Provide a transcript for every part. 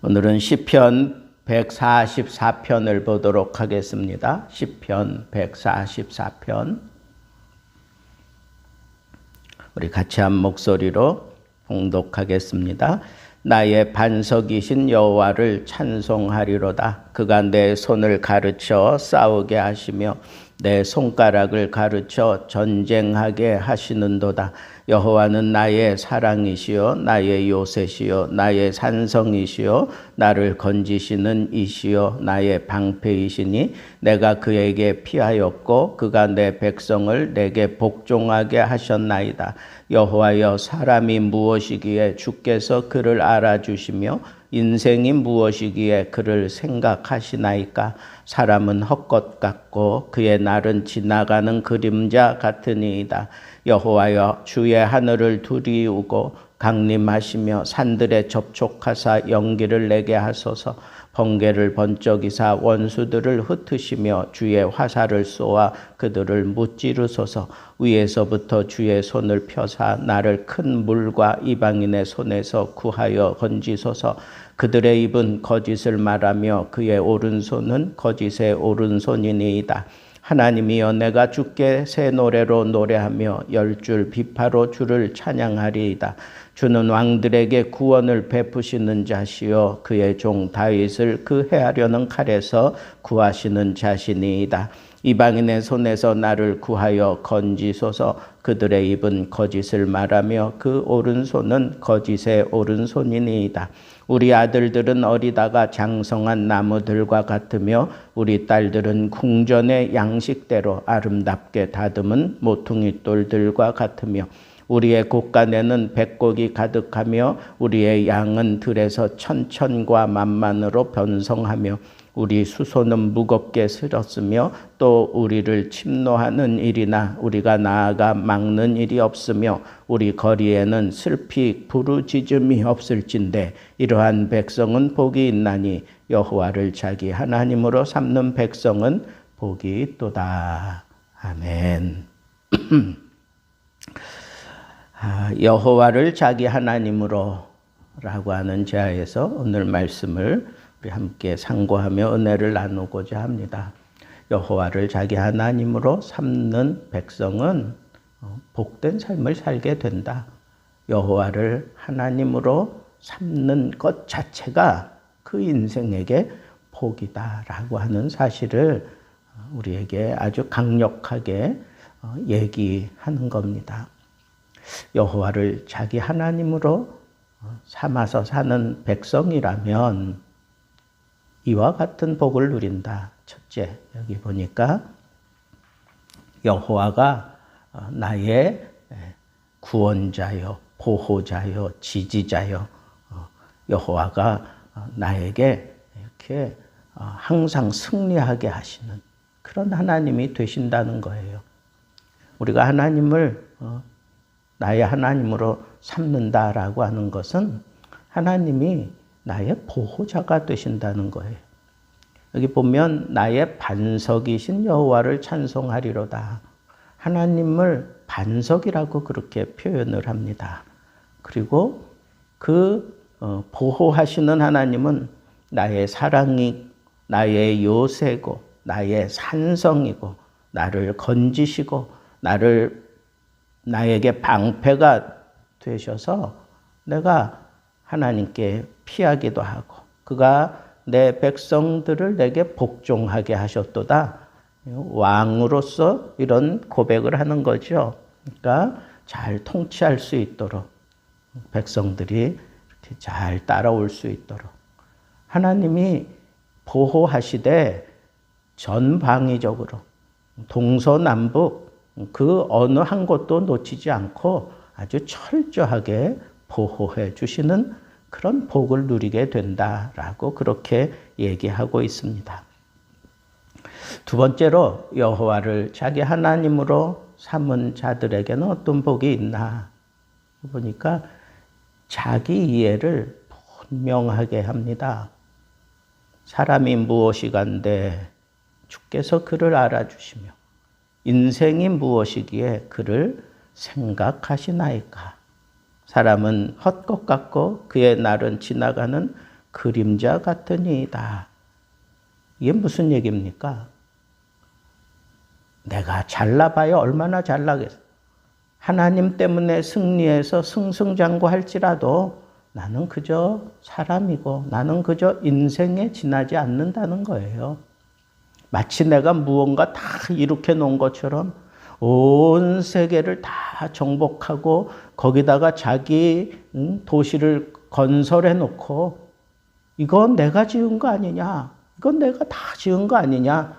오늘은 시편 144편을 보도록 하겠습니다. 시편 144편. 우리 같이 한 목소리로 봉독하겠습니다. 나의 반석이신 여호와를 찬송하리로다. 그가 내 손을 가르쳐 싸우게 하시며 내 손가락을 가르쳐 전쟁하게 하시는도다. 여호와는 나의 사랑이시요 나의 요새시요 나의 산성이시요 나를 건지시는 이시요 나의 방패이시니 내가 그에게 피하였고 그가 내 백성을 내게 복종하게 하셨나이다. 여호와여 사람이 무엇이기에 주께서 그를 알아주시며 인생이 무엇이기에 그를 생각하시나이까? 사람은 헛것 같고 그의 날은 지나가는 그림자 같으니이다. 여호와여 주의 하늘을 두리우고 강림하시며 산들에 접촉하사 연기를 내게 하소서 번개를 번쩍이 사 원수들을 흩으시며 주의 화살을 쏘아 그들을 무찌르소서. 위에서부터 주의 손을 펴사 나를 큰 물과 이방인의 손에서 구하여 건지소서. 그들의 입은 거짓을 말하며 그의 오른손은 거짓의 오른손이니이다. 하나님이여 내가 주께 새 노래로 노래하며 열 줄 비파로 주를 찬양하리이다. 주는 왕들에게 구원을 베푸시는 자시요 그의 종 다윗을 그 해하려는 칼에서 구하시는 자신이이다. 이방인의 손에서 나를 구하여 건지소서 그들의 입은 거짓을 말하며 그 오른손은 거짓의 오른손이니이다. 우리 아들들은 어리다가 장성한 나무들과 같으며 우리 딸들은 궁전의 양식대로 아름답게 다듬은 모퉁이 돌들과 같으며 우리의 곳간에는 백곡이 가득하며 우리의 양은 들에서 천천과 만만으로 변성하며 우리 수소는 무겁게 슬었으며 또 우리를 침노하는 일이나 우리가 나아가 막는 일이 없으며 우리 거리에는 슬피 부르짖음이 없을진데 이러한 백성은 복이 있나니 여호와를 자기 하나님으로 삼는 백성은 복이 있도다. 아멘. 아, 여호와를 자기 하나님으로라고 하는 자에서 오늘 말씀을 우리 함께 상고하며 은혜를 나누고자 합니다. 여호와를 자기 하나님으로 삼는 백성은 어, 복된 삶을 살게 된다. 여호와를 하나님으로 삼는 것 자체가 그 인생에게 복이다라고 하는 사실을 우리에게 아주 강력하게 어, 얘기하는 겁니다. 여호와를 자기 하나님으로 삼아서 사는 백성이라면 이와 같은 복을 누린다. 첫째, 여기 보니까 여호와가 나의 구원자요, 보호자요, 지지자요. 여호와가 나에게 이렇게 항상 승리하게 하시는 그런 하나님이 되신다는 거예요. 우리가 하나님을 나의 하나님으로 삼는다라고 하는 것은 하나님이 나의 보호자가 되신다는 거예요. 여기 보면 나의 반석이신 여호와를 찬송하리로다. 하나님을 반석이라고 그렇게 표현을 합니다. 그리고 그 어, 보호하시는 하나님은 나의 사랑이 나의 요새고 나의 산성이고 나를 건지시고 나를 나에게 방패가 되셔서 내가 하나님께 피하기도 하고 그가 내 백성들을 내게 복종하게 하셨도다. 왕으로서 이런 고백을 하는 거죠. 그러니까 잘 통치할 수 있도록 백성들이 이렇게 잘 따라올 수 있도록 하나님이 보호하시되 전방위적으로 동서남북 그 어느 한 곳도 놓치지 않고 아주 철저하게 보호해 주시는 그런 복을 누리게 된다라고 그렇게 얘기하고 있습니다. 두 번째로 여호와를 자기 하나님으로 삼은 자들에게는 어떤 복이 있나 보니까 자기 이해를 분명하게 합니다. 사람이 무엇이간데 주께서 그를 알아주시며 인생이 무엇이기에 그를 생각하시나이까. 사람은 헛것 같고 그의 날은 지나가는 그림자 같으니이다. 이게 무슨 얘기입니까? 내가 잘나봐야 얼마나 잘나겠어. 하나님 때문에 승리해서 승승장구할지라도 나는 그저 사람이고 나는 그저 인생에 지나지 않는다는 거예요. 마치 내가 무언가 다 이룩해 놓은 것처럼 온 세계를 다 정복하고 거기다가 자기 도시를 건설해 놓고 이건 내가 지은 거 아니냐? 이건 내가 다 지은 거 아니냐?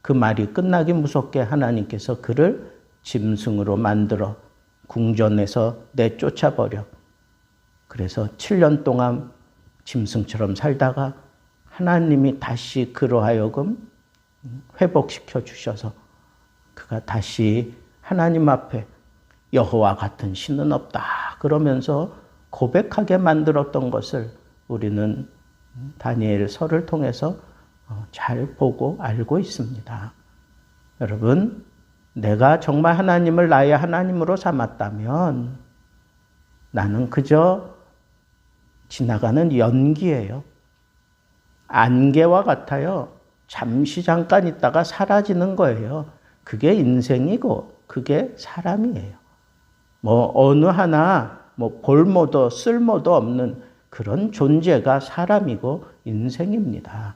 그 말이 끝나기 무섭게 하나님께서 그를 짐승으로 만들어 궁전에서 내쫓아버려. 그래서 7년 동안 짐승처럼 살다가 하나님이 다시 그로 하여금 회복시켜 주셔서 그가 다시 하나님 앞에 여호와 같은 신은 없다 그러면서 고백하게 만들었던 것을 우리는 다니엘서를 통해서 어, 잘 보고 알고 있습니다. 여러분, 내가 정말 하나님을 나의 하나님으로 삼았다면 나는 그저 지나가는 연기예요. 안개와 같아요. 잠시 잠깐 있다가 사라지는 거예요. 그게 인생이고 그게 사람이에요. 뭐 어느 하나 뭐 볼모도 쓸모도 없는 그런 존재가 사람이고 인생입니다.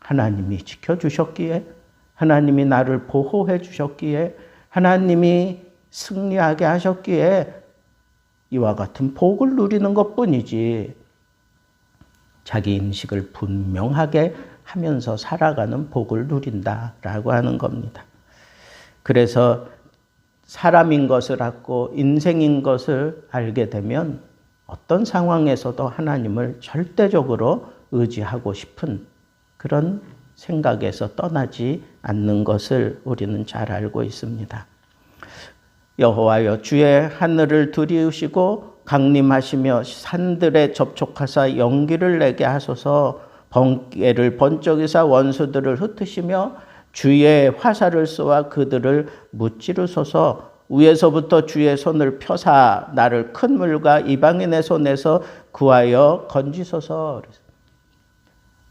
하나님이 지켜주셨기에 하나님이 나를 보호해 주셨기에 하나님이 승리하게 하셨기에 이와 같은 복을 누리는 것 뿐이지 자기 인식을 분명하게 하면서 살아가는 복을 누린다라고 하는 겁니다. 그래서 사람인 것을 알고 인생인 것을 알게 되면 어떤 상황에서도 하나님을 절대적으로 의지하고 싶은 그런 생각에서 떠나지 않는 것을 우리는 잘 알고 있습니다. 여호와여 주의 하늘을 두리우시고 강림하시며 산들에 접촉하사 연기를 내게 하소서 번개를 번쩍이사 원수들을 흩으시며 주의 화살을 쏘아 그들을 무찌르소서 위에서부터 주의 손을 펴사 나를 큰 물과 이방인의 손에서 구하여 건지소서.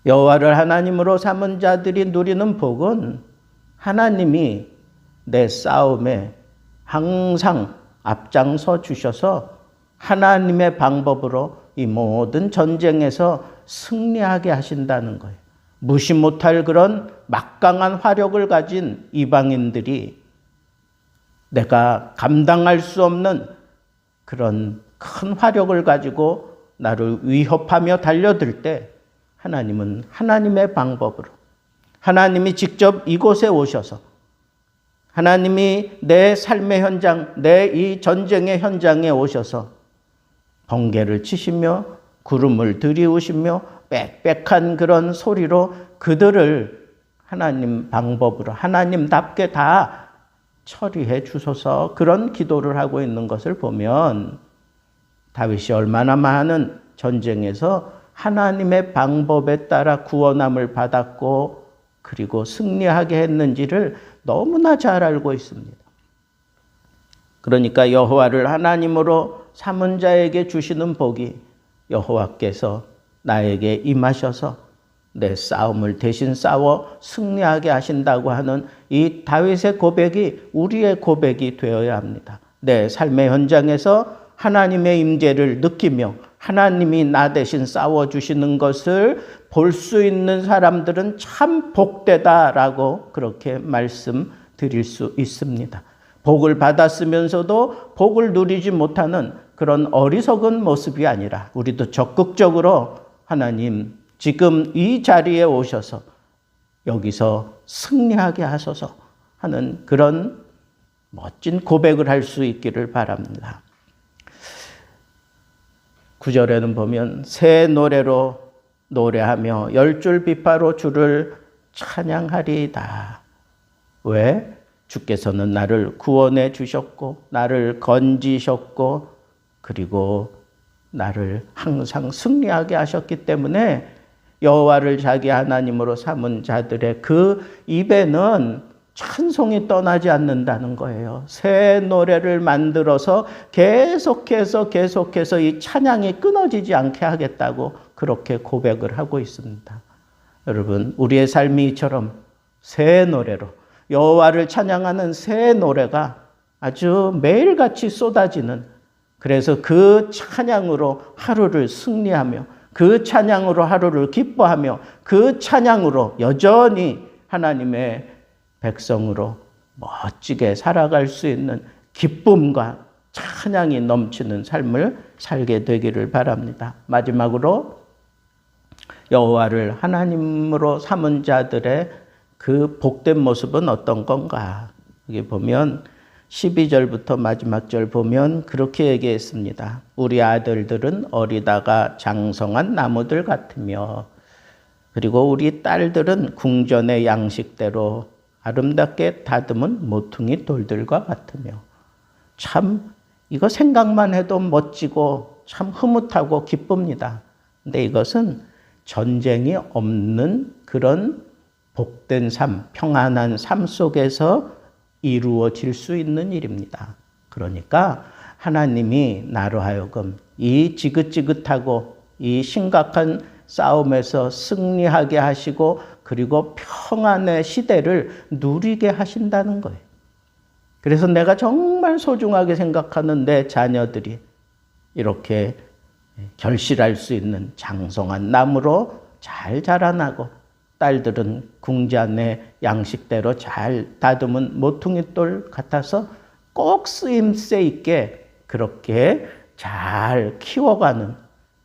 여호와를 하나님으로 삼은 자들이 누리는 복은 하나님이 내 싸움에 항상 앞장서 주셔서 하나님의 방법으로 이 모든 전쟁에서 승리하게 하신다는 거예요. 무시 못할 그런 막강한 화력을 가진 이방인들이 내가 감당할 수 없는 그런 큰 화력을 가지고 나를 위협하며 달려들 때 하나님은 하나님의 방법으로 하나님이 직접 이곳에 오셔서 하나님이 내 삶의 현장, 내 이 전쟁의 현장에 오셔서 번개를 치시며 구름을 들이우시며 빽빽한 그런 소리로 그들을 하나님 방법으로 하나님답게 다 처리해 주소서 그런 기도를 하고 있는 것을 보면 다윗이 얼마나 많은 전쟁에서 하나님의 방법에 따라 구원함을 받았고 그리고 승리하게 했는지를 너무나 잘 알고 있습니다. 그러니까 여호와를 하나님으로 삼은 자에게 주시는 복이 여호와께서 나에게 임하셔서 내 싸움을 대신 싸워 승리하게 하신다고 하는 이 다윗의 고백이 우리의 고백이 되어야 합니다. 내 삶의 현장에서 하나님의 임재를 느끼며 하나님이 나 대신 싸워 주시는 것을 볼 수 있는 사람들은 참 복되다라고 그렇게 말씀드릴 수 있습니다. 복을 받았으면서도 복을 누리지 못하는 그런 어리석은 모습이 아니라 우리도 적극적으로 하나님 지금 이 자리에 오셔서 여기서 승리하게 하소서 하는 그런 멋진 고백을 할 수 있기를 바랍니다. 구절에는 보면 새 노래로 노래하며 열 줄 비파로 주를 찬양하리다. 왜? 주께서는 나를 구원해 주셨고 나를 건지셨고 그리고 나를 항상 승리하게 하셨기 때문에 여호와를 자기 하나님으로 삼은 자들의 그 입에는 찬송이 떠나지 않는다는 거예요. 새 노래를 만들어서 계속해서 계속해서 이 찬양이 끊어지지 않게 하겠다고 그렇게 고백을 하고 있습니다. 여러분, 우리의 삶이 이처럼 새 노래로 여호와를 찬양하는 새 노래가 아주 매일같이 쏟아지는 그래서 그 찬양으로 하루를 승리하며 그 찬양으로 하루를 기뻐하며 그 찬양으로 여전히 하나님의 백성으로 멋지게 살아갈 수 있는 기쁨과 찬양이 넘치는 삶을 살게 되기를 바랍니다. 마지막으로 여호와를 하나님으로 삼은 자들의 그 복된 모습은 어떤 건가? 여기 보면 12절부터 마지막 절 보면 그렇게 얘기했습니다. 우리 아들들은 어리다가 장성한 나무들 같으며 그리고 우리 딸들은 궁전의 양식대로 아름답게 다듬은 모퉁이 돌들과 같으며 참 이거 생각만 해도 멋지고 참 흐뭇하고 기쁩니다. 근데 이것은 전쟁이 없는 그런 복된 삶, 평안한 삶 속에서 이루어질 수 있는 일입니다. 그러니까 하나님이 나로 하여금 이 지긋지긋하고 이 심각한 싸움에서 승리하게 하시고 그리고 평안의 시대를 누리게 하신다는 거예요. 그래서 내가 정말 소중하게 생각하는 내 자녀들이 이렇게 결실할 수 있는 장성한 나무로 잘 자라나고 딸들은 궁전의 양식대로 잘 다듬은 모퉁이 돌 같아서 꼭 쓰임새 있게 그렇게 잘 키워가는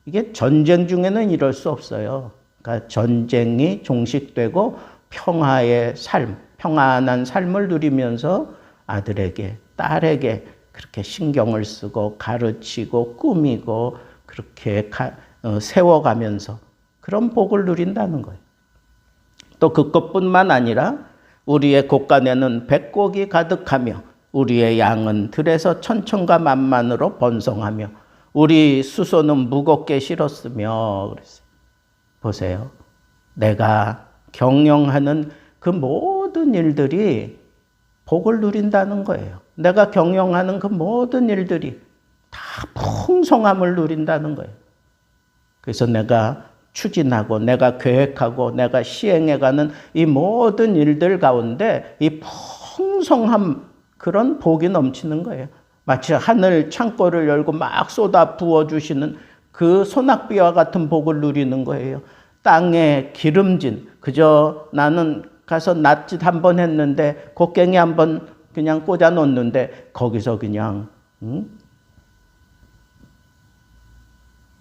이게 전쟁 중에는 이럴 수 없어요. 그러니까 전쟁이 종식되고 평화의 삶, 평안한 삶을 누리면서 아들에게, 딸에게 그렇게 신경을 쓰고 가르치고 꾸미고 그렇게 가, 어, 세워가면서 그런 복을 누린다는 거예요. 또 그것뿐만 아니라 우리의 곳간에는 백곡이 가득하며 우리의 양은 들에서 천천과 만만으로 번성하며 우리 수소는 무겁게 실었으며. 보세요. 내가 경영하는 그 모든 일들이 복을 누린다는 거예요. 내가 경영하는 그 모든 일들이 다 풍성함을 누린다는 거예요. 그래서 내가 추진하고 내가 계획하고 내가 시행해가는 이 모든 일들 가운데 이 풍성함 그런 복이 넘치는 거예요. 마치 하늘 창고를 열고 막 쏟아 부어 주시는 그 소낙비와 같은 복을 누리는 거예요. 땅에 기름진 그저 나는 가서 낫짓 한 번 했는데 곡괭이 한 번 그냥 꽂아 놓는데 거기서 그냥 응?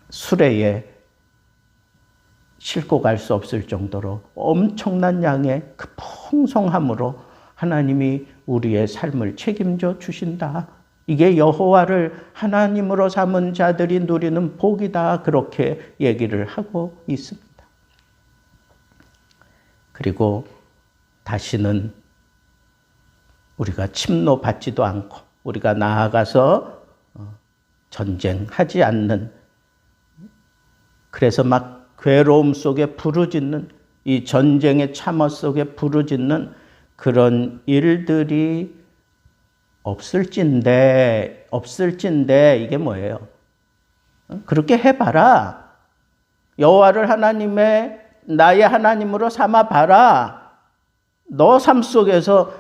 수레에 싣고 갈 수 없을 정도로 엄청난 양의 그 풍성함으로 하나님이 우리의 삶을 책임져 주신다. 이게 여호와를 하나님으로 삼은 자들이 누리는 복이다. 그렇게 얘기를 하고 있습니다. 그리고 다시는 우리가 침노받지도 않고 우리가 나아가서 어, 전쟁하지 않는 그래서 막 괴로움 속에 부르짖는 이 전쟁의 참호 속에 부르짖는 그런 일들이 없을진데 없을진데 이게 뭐예요? 그렇게 해봐라. 여호와를 하나님의 나의 하나님으로 삼아 봐라. 너 삶 속에서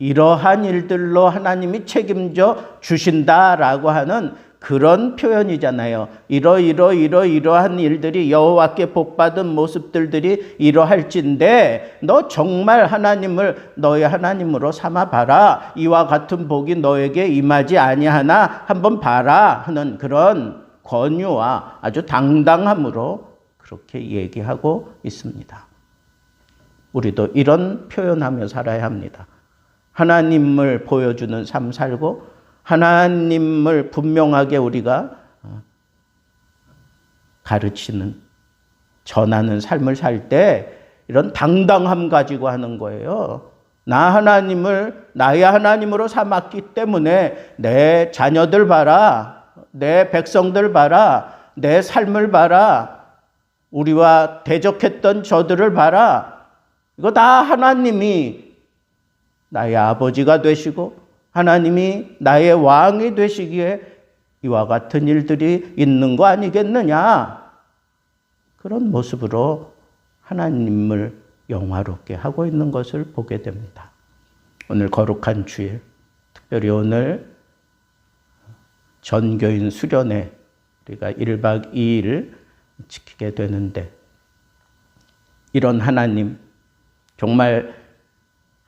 이러한 일들로 하나님이 책임져 주신다라고 하는 그런 표현이잖아요. 이러 이러 이러 이러한 일들이 여호와께 복받은 모습들들이 이러할진데 너 정말 하나님을 너의 하나님으로 삼아 봐라. 이와 같은 복이 너에게 임하지 아니하나 한번 봐라 하는 그런 권유와 아주 당당함으로 그렇게 얘기하고 있습니다. 우리도 이런 표현하며 살아야 합니다. 하나님을 보여주는 삶 살고 하나님을 분명하게 우리가 어, 가르치는, 전하는 삶을 살 때 이런 당당함 가지고 하는 거예요. 나 하나님을 나의 하나님으로 삼았기 때문에 내 자녀들 봐라, 내 백성들 봐라, 내 삶을 봐라, 우리와 대적했던 저들을 봐라. 이거 다 하나님이 나의 아버지가 되시고 하나님이 나의 왕이 되시기에 이와 같은 일들이 있는 거 아니겠느냐? 그런 모습으로 하나님을 영화롭게 하고 있는 것을 보게 됩니다. 오늘 거룩한 주일, 특별히 오늘 전교인 수련회 우리가 1박 2일 지키게 되는데 이런 하나님 정말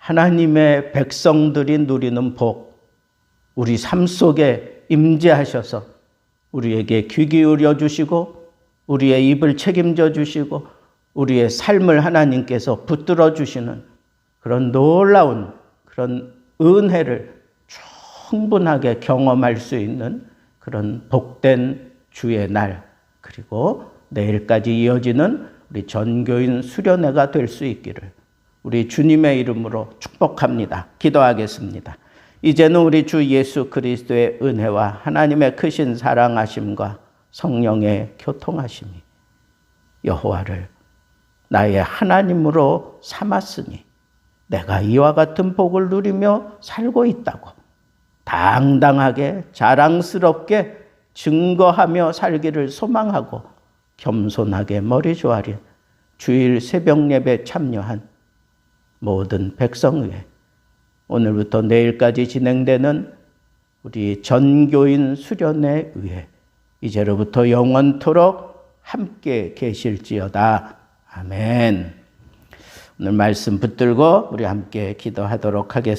하나님의 백성들이 누리는 복 우리 삶 속에 임재하셔서 우리에게 귀 기울여 주시고 우리의 입을 책임져 주시고 우리의 삶을 하나님께서 붙들어 주시는 그런 놀라운 그런 은혜를 충분하게 경험할 수 있는 그런 복된 주의 날 그리고 내일까지 이어지는 우리 전교인 수련회가 될 수 있기를 우리 주님의 이름으로 축복합니다. 기도하겠습니다. 이제는 우리 주 예수 그리스도의 은혜와 하나님의 크신 사랑하심과 성령의 교통하심이 여호와를 나의 하나님으로 삼았으니 내가 이와 같은 복을 누리며 살고 있다고 당당하게 자랑스럽게 증거하며 살기를 소망하고 겸손하게 머리 조아린 주일 새벽 예배 참여한 모든 백성 위에 오늘부터 내일까지 진행되는 우리 전교인 수련회 위에 이제로부터 영원토록 함께 계실지어다. 아멘. 오늘 말씀 붙들고 우리 함께 기도하도록 하겠습니다.